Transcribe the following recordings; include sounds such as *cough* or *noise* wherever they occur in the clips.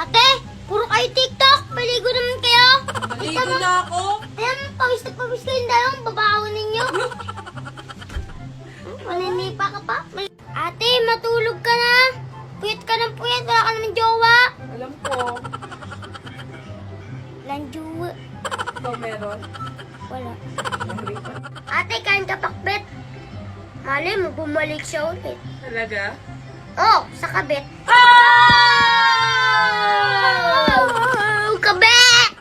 Ate, puro kayo TikTok. Paligo naman kayo. Maligo na ako. Ayan, pawis na pawis kayong dalawang babaho ninyo. *laughs* Maninipa ka pa. Ate, matulog ka na. Puyat ka ng puyat. Wala ka naman jowa. Alam ko. Walang jowa. Ikaw meron. Wala. Ate, kain ka pakbet. Malay mo, bumalik siya ulit. Talaga? Oh, sa kabit. Oh! Kabit!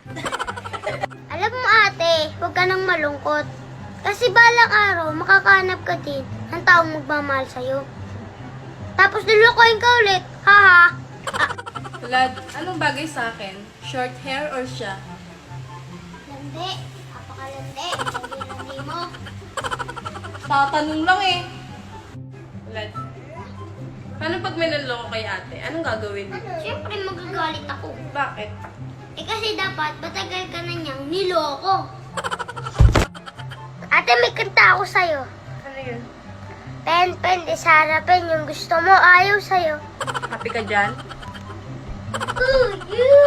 Alam mo ate, huwag ka nang malungkot. Kasi balang araw, makakahanap ka din ng taong magmamahal sa'yo. Tapos lulukoyin ka ulit. Haha. Lad, anong bagay sa akin? Short hair or siya? Landi. Apakalandi. Landi-landi mo. Tatanong lang eh. Lad, paano pag may nanloko kay ate? Anong gagawin? Siyempre magagalit ako. Bakit? Eh kasi dapat matagal ka na niyang niloko. Ate, may kanta ako sa'yo. Ano yun? Pen, pen, di sa harapin yung gusto mo, ayaw sa'yo. Happy ka dyan? Ooh, you!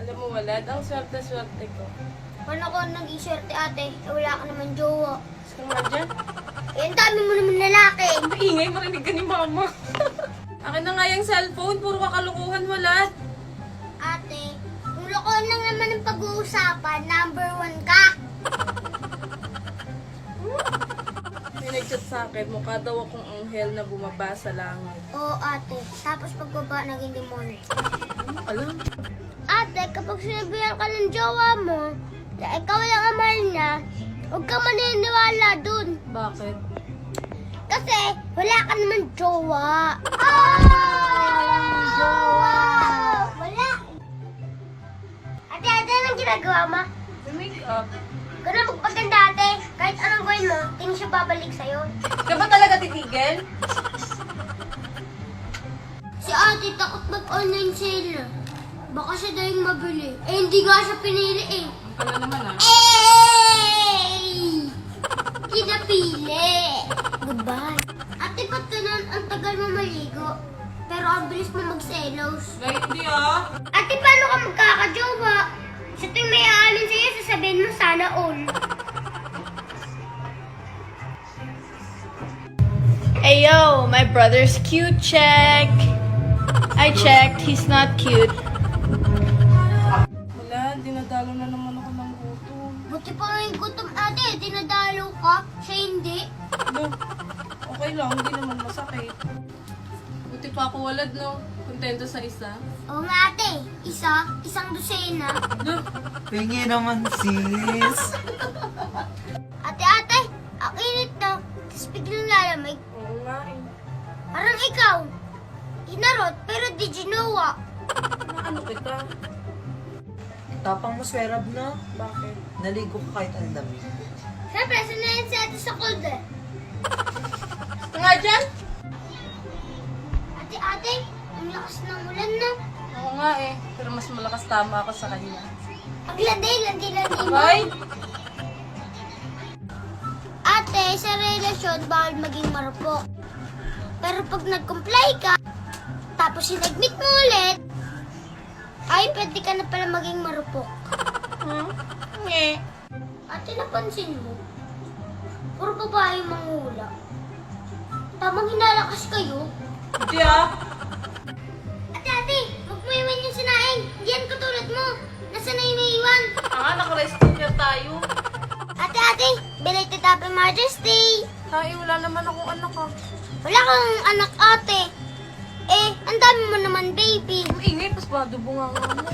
Alam mo, Walad, ang swerte-swerte ko. Paano ko naging swerte ate? Eh, wala ka naman jowa. Gusto mo dyan? Eh, ang dami mo naman lalaki. Maingay, marinig ka ni mama. *laughs* Akin na nga yung cellphone, puro kakalukuhan, Walad. Ate, kung lokohan lang naman ang pag-uusapan, number one ka. May nag-chat sa akin, mukha daw akong anghel na bumaba sa langit. Oo ate, tapos pagbaba naging demonyo. Ano alam? Ate, kapag sinabihan ka ng jowa mo, na ikaw lang ang mahal niya, huwag ka maniniwala dun. Bakit? Kasi wala ka naman jowa. Ah! Jowa! Wala. Ate, ate, anong ginagawa mo? May make-up. Ganun magpaganda ate. Kahit anong gawin mo, tingin siya babalik sa'yo. Ka ba talaga titigil? Si ate takot mag-online sale. Baka siya daw yung mabili. Eh, hindi nga siya pinili eh. Ang pala naman ah. Eh! Kinapili! Goodbye. Ate, ba't ganun? Ang tagal mo maligo. Pero ang bilis mo magselos. Gaya hindi ah. Ate, paano ka magkakajowa? Sa tuwing may aalin sa'yo, sasabihin mo sana all. Hey yo, my brother's cute check. I checked, he's not cute. Wala, dinadalo na naman ako ng gutom. Buti pa yung gutom ate, dinadalo ka. Siya hindi. No, okay lang, hindi naman masakit. Buti pa ako walad, no? Kontento sa isa. Oo nga ate, isa, isang dosena. No, Pingi naman sis. *laughs* Ate ate, ang init na. Tapos biglang lalamig. oo nga eh. Parang ikaw. Inarot, pero di ginawa. Ano kita? Tapang mo swerab na. Bakit? Naligo ka kahit ang dami. Siyempre, sanayin si ate sa cold eh. Nga dyan? Lakas ng ulan na. Oo nga eh. Pero mas malakas tama ako sa kanya. Ang landi, landi, mo. Bye! Ate, sa relasyon, bawal maging marupok. Pero pag nag-comply ka, tapos sinagmit mo ulit, ay, pwede ka na pala maging marupok. Hmm? Nge. Ate, napansin mo? Puro babae yung mangula. Tamang hinalakas kayo. Hindi ah. Ah, naka-rice cooker tayo. Ate, ate, belated happy Mother's Day. Hay, wala naman akong anak ah. Wala kang anak, ate. Eh, ang dami mo naman, baby. Maingay, pas ba bunga nga mo.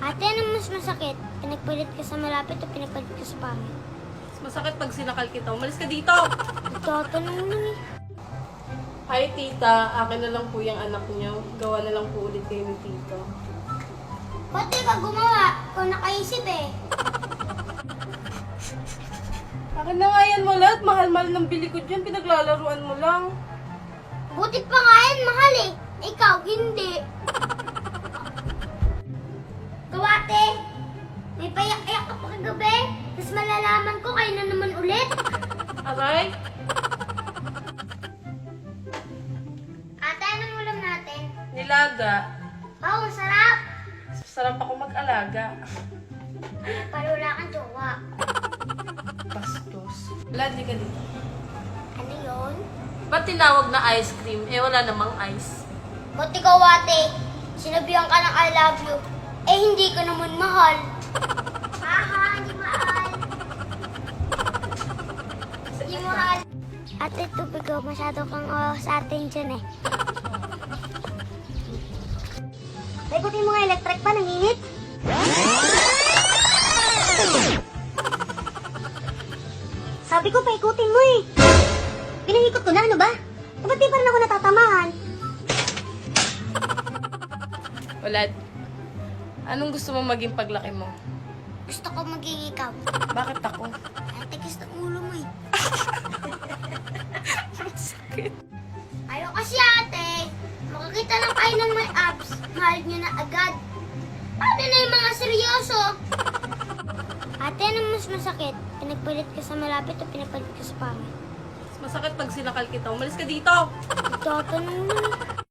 Ate, anong mas masakit? Pinagpalit ka sa malapit o pinagpalit ka sa pangit? Mas masakit pag sinakal kita. Umalis ka dito! Itatanong lang eh. Hi, tita. Akin na lang po yung anak niyo. Gawa na lang po ulit kayo ni tito. Ba't di ka gumawa? Kung nakaisip eh. Akin na nga yan mo lahat. Mahal-mahal ng bili ko dyan. Pinaglalaruan mo lang. Buti pa nga yan, mahal eh. Ikaw, hindi. Kawate, may payak-ayak ka pa kagabi. Tapos malalaman ko kayo na naman ulit. Aray? Ate, anong ulam natin? Nilaga. Oh, ang sarap! Sarap ako mag-alaga. Pero wala kang jowa. Bastos. Lad, ka dito. Ano yun? Ba't tinawag na ice cream? Eh, wala namang ice. Ba't ikaw ate? Sinabihan ka ng I love you. Eh, hindi ka naman mahal. Haha, hindi mahal. Hindi mahal. Ate, tubig ko. Masyado kang oh, sa atin dyan eh. Paikutin mo nga electric pa, nanginit. Sabi ko, paikutin mo eh. Pinahikot ko na, ano ba? Eh, ba't di pa rin ako natatamahan? Walad, anong gusto mo maging paglaki mo? Gusto ko maging ikaw. Bakit ako? Tigas ng ulo mo eh. *laughs* Ayaw kasi ate. Makakita lang kayo ng may abs. Mahal niyo na agad. Paano na yung mga seryoso? Ate, anong mas masakit? Pinagpalit ka sa malapit o pinagpalit ka sa pangit? Masakit pag sinakal kita. Umalis ka dito! Ito, tanong mo.